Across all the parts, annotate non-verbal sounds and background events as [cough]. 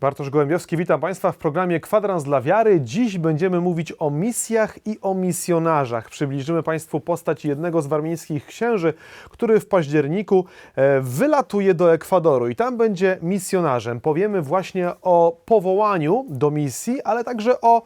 Bartosz Gołębiowski, witam Państwa w programie Kwadrans dla Wiary. Dziś będziemy mówić o misjach i o misjonarzach. Przybliżymy Państwu postać jednego z warmińskich księży, który w październiku e, wylatuje do Ekwadoru i tam będzie misjonarzem. Powiemy właśnie o powołaniu do misji, ale także o,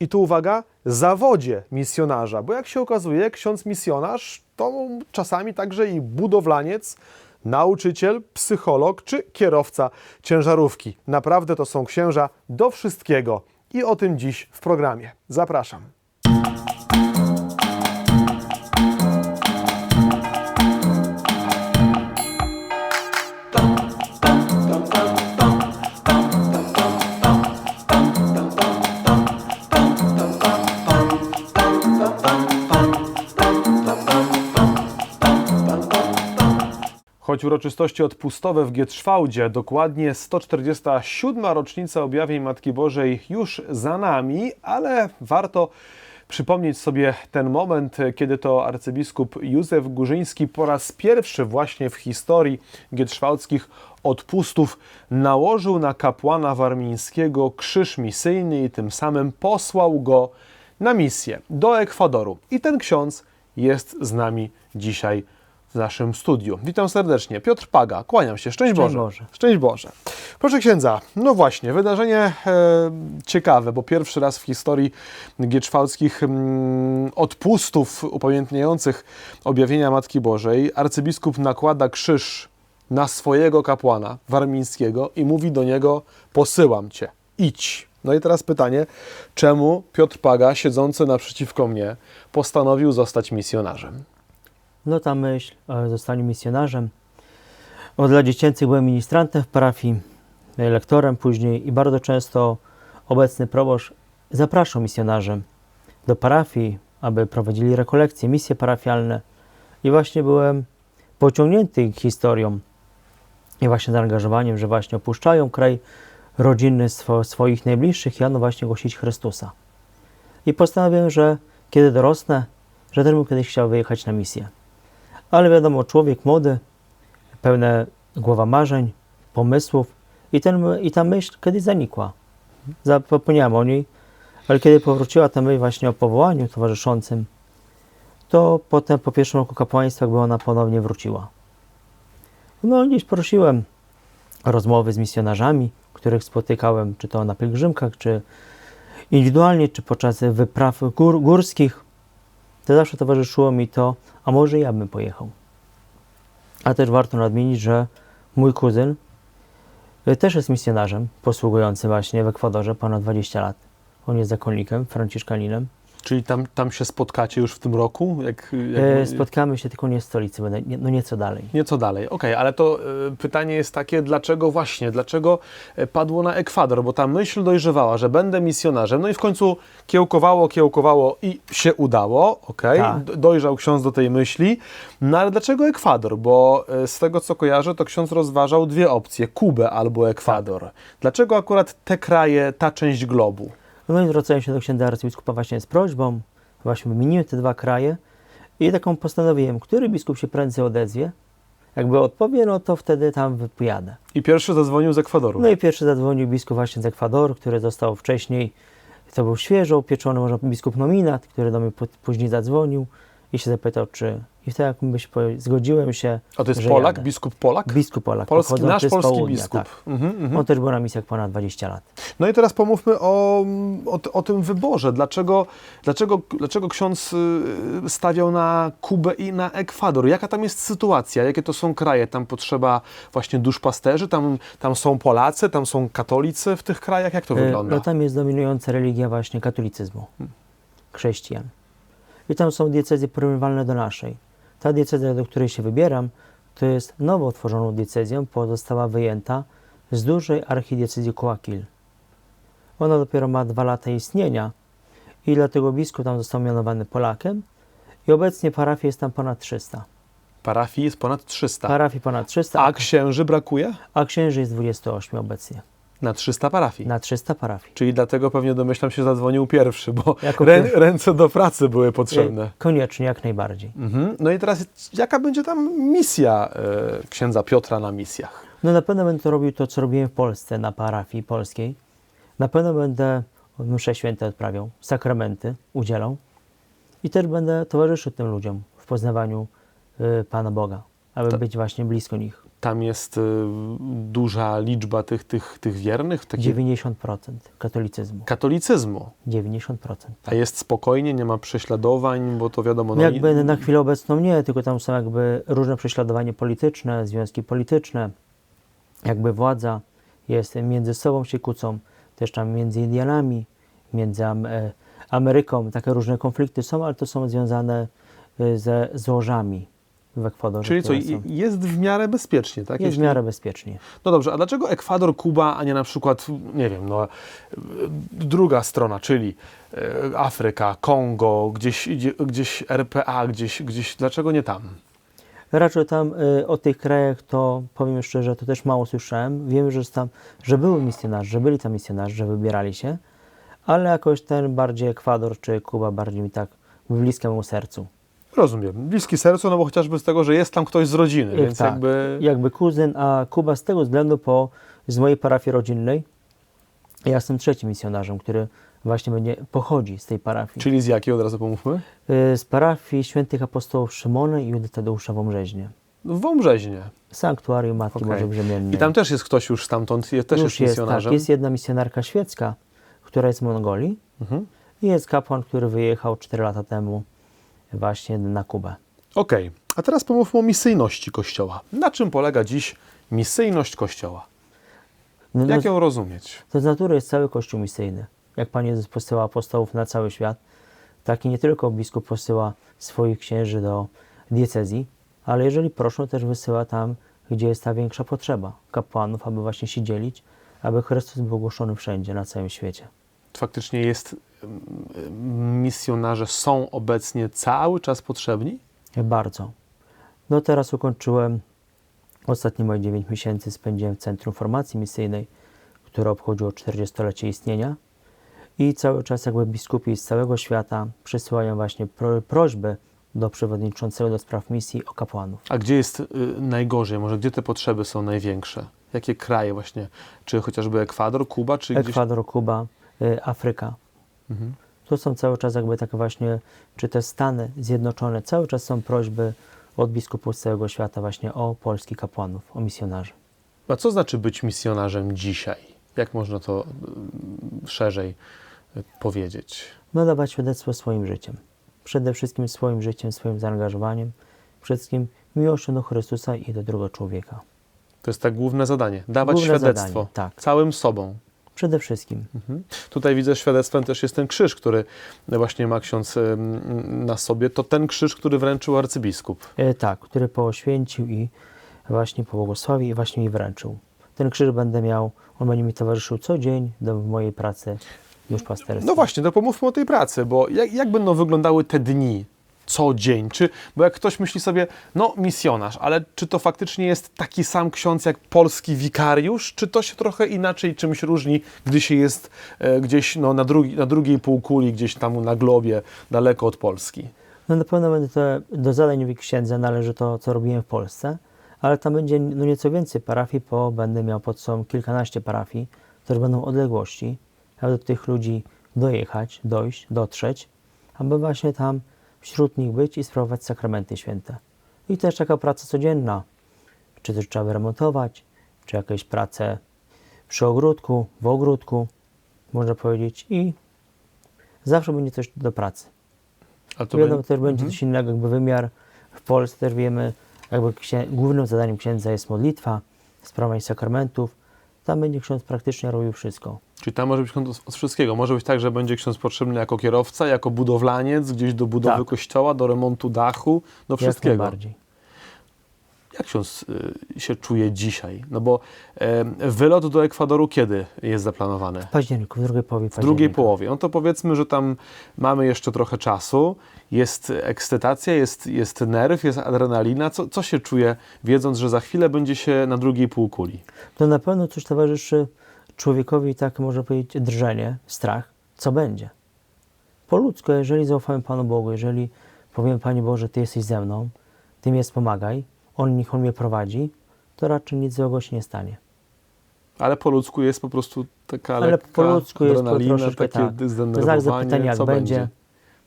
i tu uwaga, zawodzie misjonarza, bo jak się okazuje, ksiądz misjonarz to czasami także i budowlaniec, nauczyciel, psycholog czy kierowca ciężarówki. Naprawdę to są księża do wszystkiego. I o tym dziś w programie. Zapraszam. Uroczystości odpustowe w Gietrzwałdzie, dokładnie 147. rocznica objawień Matki Bożej już za nami, ale warto przypomnieć sobie ten moment, kiedy to arcybiskup Józef Górzyński po raz pierwszy właśnie w historii gietrzwałdzkich odpustów nałożył na kapłana warmińskiego krzyż misyjny i tym samym posłał go na misję do Ekwadoru. I ten ksiądz jest z nami dzisiaj w naszym studiu. Witam serdecznie. Piotr Paga, kłaniam się. Szczęść, Boże. Boże. Szczęść Boże. Proszę księdza, no właśnie, wydarzenie e, ciekawe, bo pierwszy raz w historii gietrzwałdzkich mm, odpustów upamiętniających objawienia Matki Bożej arcybiskup nakłada krzyż na swojego kapłana warmińskiego i mówi do niego: Posyłam cię, idź. No i teraz pytanie, czemu Piotr Paga, siedzący naprzeciwko mnie, postanowił zostać misjonarzem? No ta myśl o zostaniu misjonarzem. Od lat dziecięcych byłem ministrantem w parafii, lektorem później i bardzo często obecny proboszcz zapraszał misjonarzy do parafii, aby prowadzili rekolekcje, misje parafialne. I właśnie byłem pociągnięty ich historią i właśnie zaangażowaniem, że właśnie opuszczają kraj rodzinny swo, swoich najbliższych i ano właśnie głosić Chrystusa. I postanowiłem, że kiedy dorosnę, że też bym kiedyś chciał wyjechać na misję. Ale wiadomo, człowiek młody, pełne głowa marzeń, pomysłów i, ten, i ta myśl kiedyś zanikła. Zapomniałem o niej, ale kiedy powróciła ta myśl właśnie o powołaniu towarzyszącym, to potem po pierwszym roku kapłaństwa jakby ona ponownie wróciła. No gdzieś prosiłem rozmowy z misjonarzami, których spotykałem, czy to na pielgrzymkach, czy indywidualnie, czy podczas wypraw gór, górskich to zawsze towarzyszyło mi to, a może ja bym pojechał. A też warto nadmienić, że mój kuzyn y, też jest misjonarzem, posługujący właśnie w Ekwadorze ponad 20 lat. On jest zakonnikiem, franciszkaninem. Czyli tam, tam się spotkacie już w tym roku? Jak, jak... E, Spotkamy się tylko nie w stolicy, będę- no nieco dalej. Nieco dalej. Okej, ale to y, pytanie jest takie, dlaczego właśnie, dlaczego e, padło na Ekwador? Bo ta myśl dojrzewała, że będę misjonarzem, no i w końcu kiełkowało, kiełkowało i się udało, okej, Tak. D- dojrzał ksiądz do tej myśli. No ale dlaczego Ekwador? Bo e, z tego, co kojarzę, to ksiądz rozważał dwie opcje, Kubę albo Ekwador. Dlaczego akurat te kraje, ta część globu? No i zwracałem się do księdza arcybiskupa właśnie z prośbą, właśnie wymieniłem te dwa kraje i taką postanowiłem, który biskup się prędzej odezwie. Jakby odpowie, no to wtedy tam wypojadę. I pierwszy zadzwonił z Ekwadoru. No i pierwszy zadzwonił biskup właśnie z Ekwadoru, który został wcześniej, to był świeżo upieczony, może biskup nominat, który do mnie później zadzwonił i się zapytał, czy... I wtedy jak myśl, zgodziłem się, A to jest Polak, jadę. biskup Polak? Biskup Polak, Polski, nasz polski południa, biskup. Tak. Mhm, mhm. On też był na misjach ponad 20 lat. No i teraz pomówmy o, o, o tym wyborze. Dlaczego, dlaczego, dlaczego ksiądz y, stawiał na Kubę i na Ekwador? Jaka tam jest sytuacja? Jakie to są kraje? Tam potrzeba właśnie duszpasterzy? Tam, tam są Polacy? Tam są katolicy w tych krajach? Jak to E, wygląda? No tam jest dominująca religia właśnie katolicyzmu, chrześcijan. I tam są diecezje porównywalne do naszej. Ta diecezja, do której się wybieram, to jest nowo utworzoną diecezją, bo została wyjęta z dużej archidiecezji Kołakil. Ona dopiero ma dwa lata istnienia i dlatego biskup tam został mianowany Polakiem i obecnie parafii jest tam ponad 300. Parafii jest ponad 300. Parafii ponad 300, A księży brakuje? a księży jest 28 obecnie. Na 300 parafii. Na 300 parafii. Czyli dlatego pewnie domyślam się zadzwonił pierwszy, bo rę, pierwszy. ręce do pracy były potrzebne. E, Koniecznie, jak najbardziej. Mhm. No i teraz jaka będzie tam misja e, księdza Piotra na misjach? No na pewno będę to robił to, co robiłem w Polsce na parafii polskiej. Na pewno będę msze święte odprawiał, sakramenty udzielał i też będę towarzyszył tym ludziom w poznawaniu y, Pana Boga, aby To- być właśnie blisko nich. Tam jest y, duża liczba tych, tych, tych wiernych, taki 90% katolicyzmu. katolicyzmu. 90%. A jest spokojnie, nie ma prześladowań, bo to wiadomo. No jakby na chwilę obecną nie, tylko tam są jakby różne prześladowania polityczne, związki polityczne, jakby władza jest między sobą się kłócą, też tam między Indianami, między e, Ameryką, takie różne konflikty są, ale to są związane e, ze złożami w Ekwadorze. Czyli co, są. jest w miarę bezpiecznie, tak? Jest w Jeśli- miarę bezpiecznie. No dobrze, a dlaczego Ekwador, Kuba, a nie na przykład, nie wiem, no, y, druga strona, czyli y, Afryka, Kongo, gdzieś, gdzie- gdzieś RPA, gdzieś, gdzieś, dlaczego nie tam? Raczej tam y, o tych krajach to powiem szczerze, to też mało słyszałem. Wiem, że, tam, że były misjonarze, że byli tam misjonarze, że wybierali się, ale jakoś ten bardziej Ekwador czy Kuba bardziej mi tak bliskie memu sercu. Rozumiem, bliski sercu, no bo chociażby z tego, że jest tam ktoś z rodziny, Y, więc tak, jakby... Jakby kuzyn, a Kuba z tego względu po, z mojej parafii rodzinnej, ja jestem trzecim misjonarzem, który właśnie będzie, pochodzi z tej parafii. Czyli z jakiej, od razu pomówmy? Y, z parafii świętych apostołów Szymona i Judy Tadeusza w Omrzeźnie. W Wąbrzeźnie. Sanktuarium Matki Okej. Bożej Brzemiennej. I tam też jest ktoś już stamtąd, je- też Już jest misjonarzem. Tak, jest jedna misjonarka świecka, która jest z Mongolii Mhm. i jest kapłan, który wyjechał 4 lata temu właśnie na Kubę. Okej, a teraz pomówmy o misyjności Kościoła. Na czym polega dziś misyjność Kościoła? No, no, Jak ją rozumieć? To z natury jest cały Kościół misyjny. Jak Pan Jezus posyła apostołów na cały świat, tak i nie tylko biskup posyła swoich księży do diecezji, ale jeżeli proszą, też wysyła tam, gdzie jest ta większa potrzeba kapłanów, aby właśnie się dzielić, aby Chrystus był głoszony wszędzie, na całym świecie. Faktycznie jest, mm, misjonarze są obecnie cały czas potrzebni? Bardzo. No teraz ukończyłem ostatnie moje 9 miesięcy spędziłem w Centrum Formacji Misyjnej, które obchodziło 40-lecie istnienia i cały czas jakby biskupi z całego świata przysyłają właśnie pro, prośby do przewodniczącego do spraw misji o kapłanów. A gdzie jest y, najgorzej? Może gdzie te potrzeby są największe? Jakie kraje właśnie? Czy chociażby Ekwador, Kuba, czy gdzieś... Ekwador, Kuba, y, Afryka. Mhm. To są cały czas jakby takie właśnie, czy te Stany Zjednoczone, cały czas są prośby od biskupów z całego świata właśnie o polskich kapłanów, o misjonarzy. A co znaczy być misjonarzem dzisiaj? Jak można to y, szerzej y, powiedzieć? no, dawać świadectwo swoim życiem. Przede wszystkim swoim życiem, swoim zaangażowaniem, przede wszystkim miłością do Chrystusa i do drugiego człowieka. To jest tak główne zadanie. Dawać Główne świadectwo. zadanie, tak. Całym sobą. Przede wszystkim. Mhm. Tutaj widzę świadectwem też jest ten krzyż, który właśnie ma ksiądz na sobie. To ten krzyż, który wręczył arcybiskup. E, tak, który poświęcił i właśnie pobłogosławił i właśnie mi wręczył. Ten krzyż będę miał, on będzie mi towarzyszył co dzień do mojej pracy już. No właśnie, to pomówmy o tej pracy, bo jak, jak będą wyglądały te dni, co dzień? Czy, bo jak ktoś myśli sobie, no misjonarz, ale czy to faktycznie jest taki sam ksiądz jak polski wikariusz, czy to się trochę inaczej czymś różni, gdy się jest e, gdzieś no, na, drugi, na drugiej półkuli, gdzieś tam na globie, daleko od Polski? No na pewno będę to, do zadań księdza należy to, co robiłem w Polsce, ale tam będzie no nieco więcej parafii, bo będę miał pod sobą kilkanaście parafii, też będą odległości, aby do tych ludzi dojechać, dojść, dotrzeć, aby właśnie tam wśród nich być i sprawować sakramenty święte. I też taka praca codzienna, czy też trzeba wyremontować, czy jakieś prace przy ogródku, w ogródku, można powiedzieć, i zawsze będzie coś do pracy. A to Wiadomo, bę- też będzie Mhm. coś innego, jakby wymiar w Polsce też wiemy, jakby księ- głównym zadaniem księdza jest modlitwa, sprawowanie sakramentów. Tam będzie ksiądz praktycznie robił wszystko. Czyli tam może być ksiądz od wszystkiego. Może być tak, że będzie ksiądz potrzebny jako kierowca, jako budowlaniec, gdzieś do budowy Tak. kościoła, do remontu dachu, do Jak wszystkiego. najbardziej. Jak ksiądz y, się czuje dzisiaj? No bo e, wylot do Ekwadoru kiedy jest zaplanowany? W październiku, w drugiej połowie W drugiej października. połowie. No to powiedzmy, że tam mamy jeszcze trochę czasu, jest ekscytacja, jest, jest nerw, jest adrenalina. Co, co się czuje, wiedząc, że za chwilę będzie się na drugiej półkuli? To na pewno coś towarzyszy człowiekowi, tak można powiedzieć, drżenie, strach, co będzie. Po ludzku, jeżeli zaufamy Panu Bogu, jeżeli powiemy Panie Boże, Ty jesteś ze mną, Ty mi jest pomagaj, On niech On mnie prowadzi, to raczej nic złego się nie stanie. Ale po ludzku jest po prostu taka Ale lekka po ludzku jest to troszeczkę takie tak. zdenerwowanie. Znak zapytania, jak co będzie,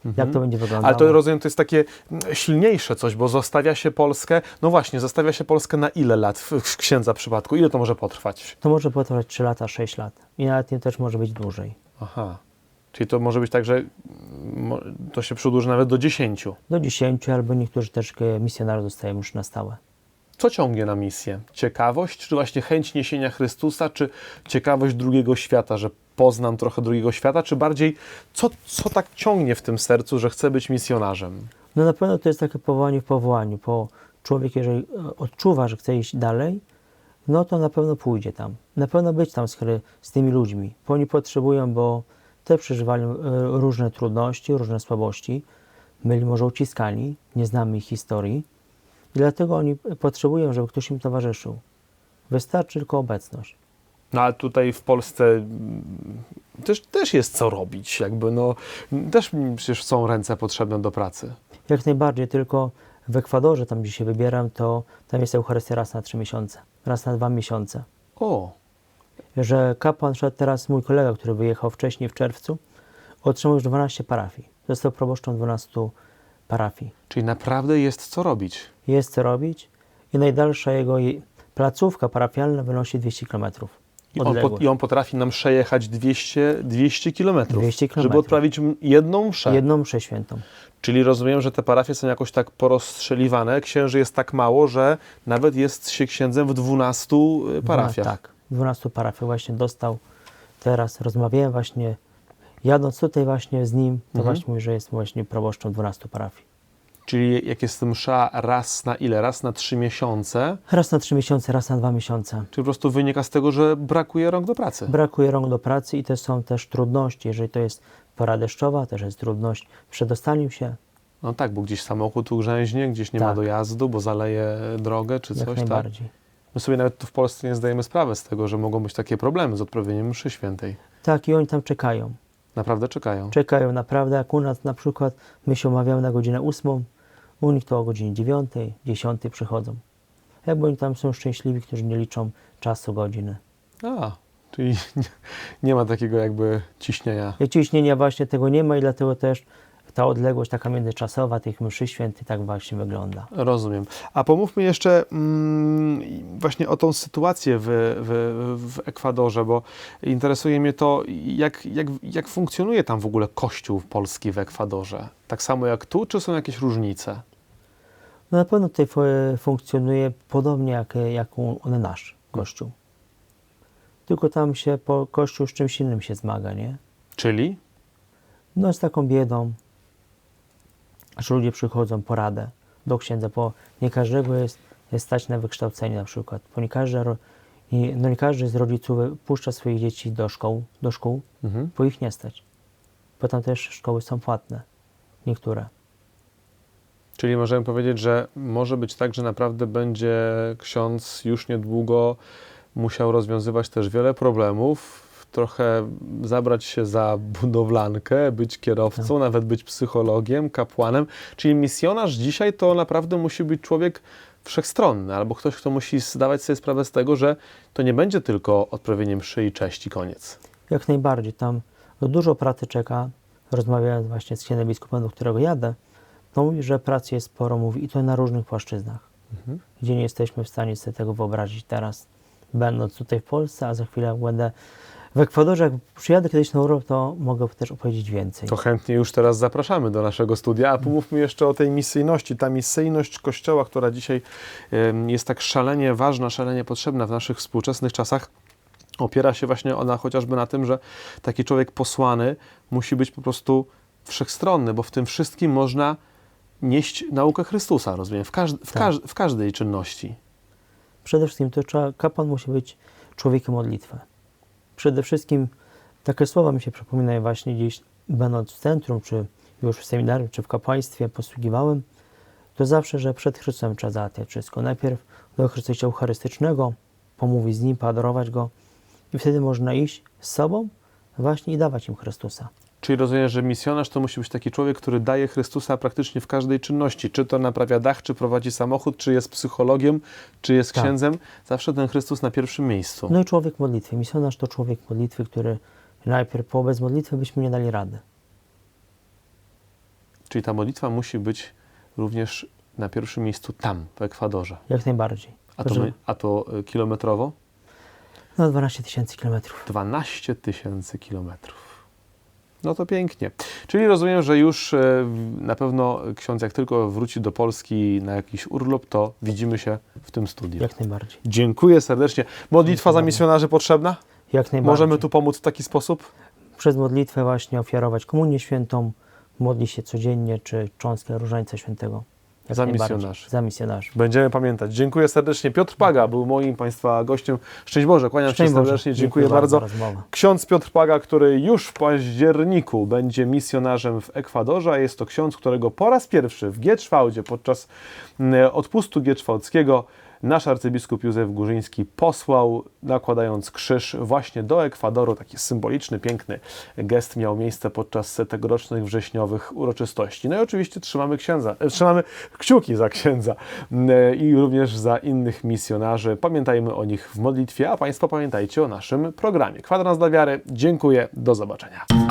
Mhm. jak to będzie wyglądało. Ale to rozumiem, to jest takie silniejsze coś, bo zostawia się Polskę, no właśnie, zostawia się Polskę na ile lat w, księdza przypadku? Ile to może potrwać? To może potrwać 3 lata, 6 lat. I nawet nie też może być dłużej. Aha. Czyli to może być tak, że to się przedłuży nawet do 10. Do 10 albo niektórzy też e, misjonariusze dostają już na stałe. Co ciągnie na misję? Ciekawość, czy właśnie chęć niesienia Chrystusa, czy ciekawość drugiego świata, że poznam trochę drugiego świata, czy bardziej co, co tak ciągnie w tym sercu, że chcę być misjonarzem? No na pewno to jest takie powołanie w powołaniu. Po człowiek, jeżeli e, odczuwa, że chce iść dalej, no to na pewno pójdzie tam. Na pewno być tam z, z tymi ludźmi, bo oni potrzebują, bo te przeżywali e, różne trudności, różne słabości, byli może uciskani, nie znamy ich historii i dlatego oni potrzebują, żeby ktoś im towarzyszył. Wystarczy tylko obecność. No ale tutaj w Polsce mm, też, też jest co robić, jakby no, też przecież są ręce potrzebne do pracy. Jak najbardziej, tylko w Ekwadorze, tam gdzie się wybieram, to tam jest Eucharystia raz na trzy miesiące, raz na dwa miesiące. O, że kapłan szedł teraz, mój kolega, który wyjechał wcześniej w czerwcu, otrzymał już 12 parafii. Został proboszczem 12 parafii. Czyli naprawdę jest co robić. Jest co robić i najdalsza jego je- placówka parafialna wynosi 200 km. I on, po, I on potrafi nam przejechać 200, 200 kilometrów, 200 żeby odprawić jedną mszę. Jedną mszę świętą. Czyli rozumiem, że te parafie są jakoś tak porozstrzeliwane, księży jest tak mało, że nawet jest się księdzem w 12 parafiach. Dwa- tak, 12 parafii właśnie dostał. Teraz rozmawiałem właśnie, jadąc tutaj właśnie z nim, to Mhm. właśnie mówi, że jest właśnie proboszczem 12 parafii. Czyli jak jest msza raz na ile? Raz na trzy miesiące, Raz na 3 miesiące, raz na 2 miesiące. czyli po prostu wynika z tego, że brakuje rąk do pracy. Brakuje rąk do pracy i to są też trudności. Jeżeli to jest pora deszczowa, też jest trudność w przedostaniu się, No tak, bo gdzieś samochód ugrzęźnie, gdzieś nie ma Tak. dojazdu, bo zaleje drogę czy jak coś, tak? najbardziej. My sobie nawet tu w Polsce nie zdajemy sprawy z tego, że mogą być takie problemy z odprawieniem mszy świętej. Tak, i oni tam czekają. Naprawdę czekają. Czekają naprawdę, jak u nas na przykład my się umawiamy na godzinę 8, u nich to o godzinie 9, 10 przychodzą. Jakby oni tam są szczęśliwi, którzy nie liczą czasu, godziny. A, czyli [laughs] nie, nie ma takiego jakby ciśnienia. I ciśnienia właśnie tego nie ma i dlatego też ta odległość taka międzyczasowa tych mszy świętych tak właśnie wygląda. Rozumiem. A pomówmy jeszcze mm, właśnie o tą sytuację w, w, w Ekwadorze, bo interesuje mnie to, jak, jak, jak funkcjonuje tam w ogóle Kościół polski w Ekwadorze. Tak samo jak tu, czy są jakieś różnice? No na pewno tutaj fu- funkcjonuje podobnie jak, jak u nasz kościół. Tylko tam się po kościół z czymś innym się zmaga, nie? Czyli? No z taką biedą, że ludzie przychodzą po radę do księdza, bo nie każdego jest, jest stać na wykształcenie na przykład, bo nie każdy, no nie każdy z rodziców puszcza swoich dzieci do szkół, do szkół, Mhm. bo ich nie stać. Bo tam też szkoły są płatne, niektóre. Czyli możemy powiedzieć, że może być tak, że naprawdę będzie ksiądz już niedługo musiał rozwiązywać też wiele problemów, trochę zabrać się za budowlankę, być kierowcą, nawet być psychologiem, kapłanem. Czyli misjonarz dzisiaj to naprawdę musi być człowiek wszechstronny, albo ktoś, kto musi zdawać sobie sprawę z tego, że to nie będzie tylko odprawienie mszy i cześć i koniec. Jak najbardziej, tam no dużo pracy czeka. Rozmawiając właśnie z księdzem biskupem, do którego jadę, to mówi, że pracy jest sporo, mówi, i to na różnych płaszczyznach, Mhm. gdzie nie jesteśmy w stanie sobie tego wyobrazić teraz, będąc tutaj w Polsce, a za chwilę będę w Ekwadorze, jak przyjadę kiedyś na urlop, to mogę też opowiedzieć więcej. To chętnie już teraz zapraszamy do naszego studia, a pomówmy jeszcze o tej misyjności. Ta misyjność Kościoła, która dzisiaj jest tak szalenie ważna, szalenie potrzebna w naszych współczesnych czasach, opiera się właśnie ona chociażby na tym, że taki człowiek posłany musi być po prostu wszechstronny, bo w tym wszystkim można nieść naukę Chrystusa, rozumiem, w, każd- w, Tak. każ- w każdej czynności. Przede wszystkim to trzeba, kapłan musi być człowiekiem modlitwy. Przede wszystkim takie słowa mi się przypominają właśnie gdzieś będąc w centrum, czy już w seminarium, czy w kapłaństwie posługiwałem, to zawsze, że przed Chrystusem trzeba załatwiać wszystko. Najpierw do Chrystusa Eucharystycznego, pomówić z Nim, poadorować Go i wtedy można iść z sobą właśnie i dawać im Chrystusa. Czyli rozumiem, że misjonarz to musi być taki człowiek, który daje Chrystusa praktycznie w każdej czynności. Czy to naprawia dach, czy prowadzi samochód, czy jest psychologiem, czy jest Tak. księdzem. Zawsze ten Chrystus na pierwszym miejscu. No i człowiek modlitwy. Misjonarz to człowiek modlitwy, który najpierw, bo bez modlitwy byśmy nie dali rady. Czyli ta modlitwa musi być również na pierwszym miejscu tam, w Ekwadorze. Jak najbardziej. A to, my, a to y, kilometrowo? No 12 tysięcy kilometrów. 12 tysięcy kilometrów. No to pięknie. Czyli rozumiem, że już e, na pewno ksiądz, jak tylko wróci do Polski na jakiś urlop, to widzimy się w tym studiu. Jak najbardziej. Dziękuję serdecznie. Modlitwa za misjonarzy potrzebna? Jak najbardziej. Możemy tu pomóc w taki sposób? Przez modlitwę właśnie ofiarować komunię świętą, modlić się codziennie, czy cząstkę Różańca Świętego. Jak Za misjonarzy. Za misjonarzy. Będziemy pamiętać. Dziękuję serdecznie. Piotr Paga był moim Państwa gościem. Szczęść Boże, kłaniam Szczęść się Boże. serdecznie. Dziękuję, Dziękuję bardzo. rozmowę. Ksiądz Piotr Paga, który już w październiku będzie misjonarzem w Ekwadorze, a jest to ksiądz, którego po raz pierwszy w Gietrzwałdzie podczas mm, odpustu gietrzwałdzkiego nasz arcybiskup Józef Górzyński posłał, nakładając krzyż właśnie do Ekwadoru. Taki symboliczny, piękny gest miał miejsce podczas tegorocznych wrześniowych uroczystości. No i oczywiście trzymamy księdza, e, trzymamy kciuki za księdza mm, i również za innych misjonarzy. Pamiętajmy o nich w modlitwie, a Państwo pamiętajcie o naszym programie. Kwadrans dla wiary. Dziękuję. Do zobaczenia.